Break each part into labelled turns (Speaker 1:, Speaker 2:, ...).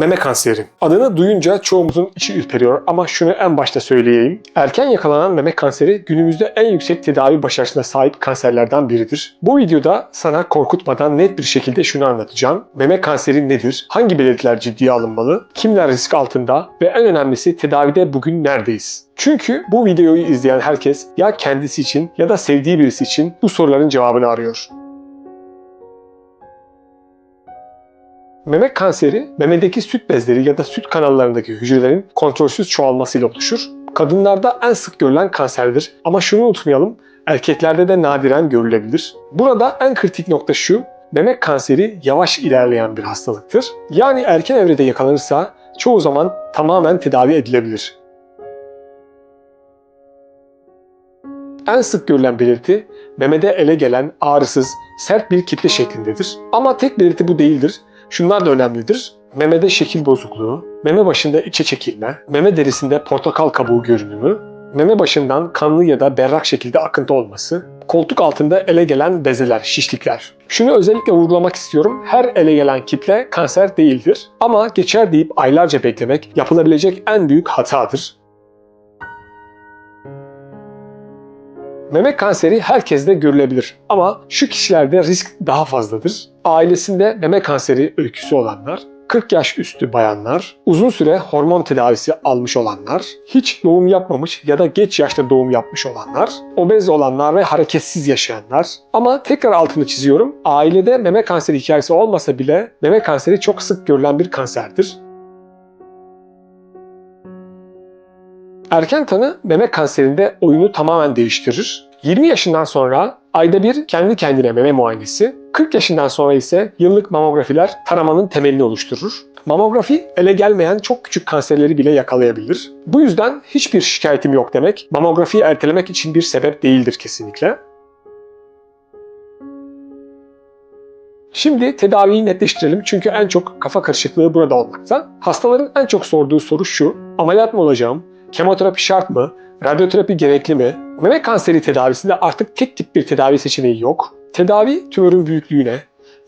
Speaker 1: Meme kanseri. Adını duyunca çoğumuzun içi ürperiyor ama şunu en başta söyleyeyim. Erken yakalanan meme kanseri günümüzde en yüksek tedavi başarısına sahip kanserlerden biridir. Bu videoda sana korkutmadan net bir şekilde şunu anlatacağım. Meme kanseri nedir? Hangi belirtiler ciddiye alınmalı? Kimler risk altında? Ve en önemlisi tedavide bugün neredeyiz? Çünkü bu videoyu izleyen herkes ya kendisi için ya da sevdiği birisi için bu soruların cevabını arıyor. Meme kanseri, memedeki süt bezleri ya da süt kanallarındaki hücrelerin kontrolsüz çoğalmasıyla oluşur. Kadınlarda en sık görülen kanserdir ama şunu unutmayalım, erkeklerde de nadiren görülebilir. Burada en kritik nokta şu, meme kanseri yavaş ilerleyen bir hastalıktır. Yani erken evrede yakalanırsa çoğu zaman tamamen tedavi edilebilir. En sık görülen belirti memede ele gelen ağrısız, sert bir kitle şeklindedir. Ama tek belirti bu değildir. Şunlar da önemlidir. Memede şekil bozukluğu, meme başında içe çekilme, meme derisinde portakal kabuğu görünümü, meme başından kanlı ya da berrak şekilde akıntı olması, koltuk altında ele gelen bezeler, şişlikler. Şunu özellikle vurgulamak istiyorum. Her ele gelen kitle kanser değildir. Ama geçer deyip aylarca beklemek yapılabilecek en büyük hatadır. Meme kanseri herkeste görülebilir ama şu kişilerde risk daha fazladır. Ailesinde meme kanseri öyküsü olanlar, 40 yaş üstü bayanlar, uzun süre hormon tedavisi almış olanlar, hiç doğum yapmamış ya da geç yaşta doğum yapmış olanlar, obez olanlar ve hareketsiz yaşayanlar. Ama tekrar altını çiziyorum, ailede meme kanseri hikayesi olmasa bile meme kanseri çok sık görülen bir kanserdir. Erken tanı meme kanserinde oyunu tamamen değiştirir. 20 yaşından sonra ayda bir kendi kendine meme muayenesi, 40 yaşından sonra ise yıllık mamografiler taramanın temelini oluşturur. Mamografi ele gelmeyen çok küçük kanserleri bile yakalayabilir. Bu yüzden hiçbir şikayetim yok demek, mamografiyi ertelemek için bir sebep değildir kesinlikle. Şimdi tedaviyi netleştirelim çünkü en çok kafa karışıklığı burada olmakta. Hastaların en çok sorduğu soru şu, ameliyat mı olacağım, kemoterapi şart mı, radyoterapi gerekli mi? Meme kanseri tedavisinde artık tek tip bir tedavi seçeneği yok. Tedavi tümörün büyüklüğüne,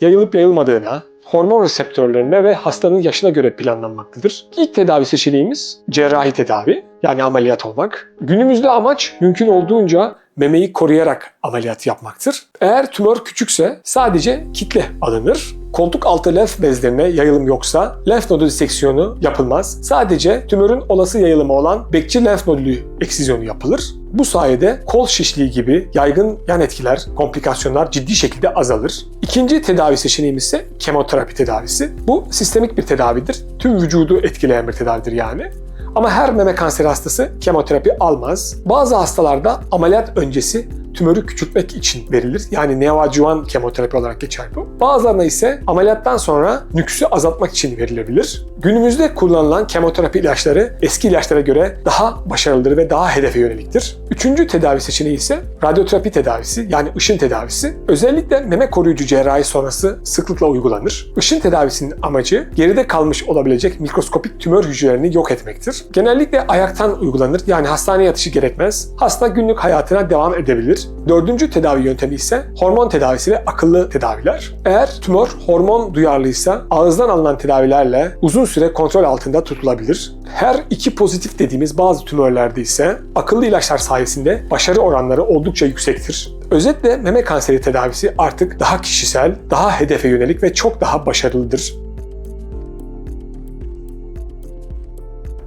Speaker 1: yayılıp yayılmadığına, hormon reseptörlerine ve hastanın yaşına göre planlanmaktadır. İlk tedavi seçeneğimiz cerrahi tedavi yani ameliyat olmak. Günümüzde amaç mümkün olduğunca memeyi koruyarak ameliyat yapmaktır. Eğer tümör küçükse sadece kitle alınır. Koltuk altı lenf bezlerine yayılım yoksa lenf nodu diseksiyonu yapılmaz. Sadece tümörün olası yayılımı olan bekçi lenf nodülü eksizyonu yapılır. Bu sayede kol şişliği gibi yaygın yan etkiler, komplikasyonlar ciddi şekilde azalır. İkinci tedavi seçeneğimiz ise kemoterapi tedavisi. Bu sistemik bir tedavidir. Tüm vücudu etkileyen bir tedavidir yani. Ama her meme kanseri hastası kemoterapi almaz. Bazı hastalarda ameliyat öncesi tümörü küçültmek için verilir. Yani neoadjuvan kemoterapi olarak geçer bu. Bazılarına ise ameliyattan sonra nüksü azaltmak için verilebilir. Günümüzde kullanılan kemoterapi ilaçları eski ilaçlara göre daha başarılıdır ve daha hedefe yöneliktir. Üçüncü tedavi seçeneği ise radyoterapi tedavisi yani ışın tedavisi. Özellikle meme koruyucu cerrahi sonrası sıklıkla uygulanır. Işın tedavisinin amacı geride kalmış olabilecek mikroskopik tümör hücrelerini yok etmektir. Genellikle ayaktan uygulanır yani hastane yatışı gerekmez. Hasta günlük hayatına devam edebilir. Dördüncü tedavi yöntemi ise hormon tedavisi ve akıllı tedaviler. Eğer tümör hormon duyarlıysa ağızdan alınan tedavilerle uzun süre kontrol altında tutulabilir. Her iki pozitif dediğimiz bazı tümörlerde ise akıllı ilaçlar sayesinde başarı oranları oldukça yüksektir. Özetle meme kanseri tedavisi artık daha kişisel, daha hedefe yönelik ve çok daha başarılıdır.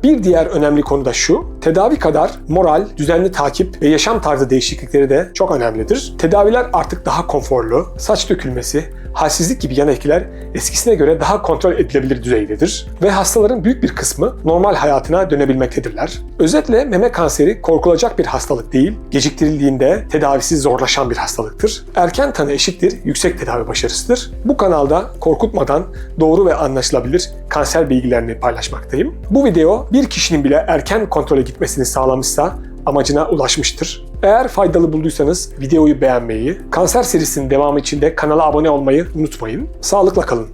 Speaker 1: Bir diğer önemli konu da şu, tedavi kadar moral, düzenli takip ve yaşam tarzı değişiklikleri de çok önemlidir. Tedaviler artık daha konforlu, saç dökülmesi, halsizlik gibi yan etkiler eskisine göre daha kontrol edilebilir düzeydedir ve hastaların büyük bir kısmı normal hayatına dönebilmektedirler. Özetle meme kanseri korkulacak bir hastalık değil, geciktirildiğinde tedavisi zorlaşan bir hastalıktır. Erken tanı eşittir yüksek tedavi başarısıdır. Bu kanalda korkutmadan doğru ve anlaşılabilir kanser bilgilerini paylaşmaktayım. Bu video bir kişinin bile erken kontrole gitmesini sağlamışsa amacına ulaşmıştır. Eğer faydalı bulduysanız videoyu beğenmeyi, kanser serisinin devamı için de kanala abone olmayı unutmayın. Sağlıkla kalın.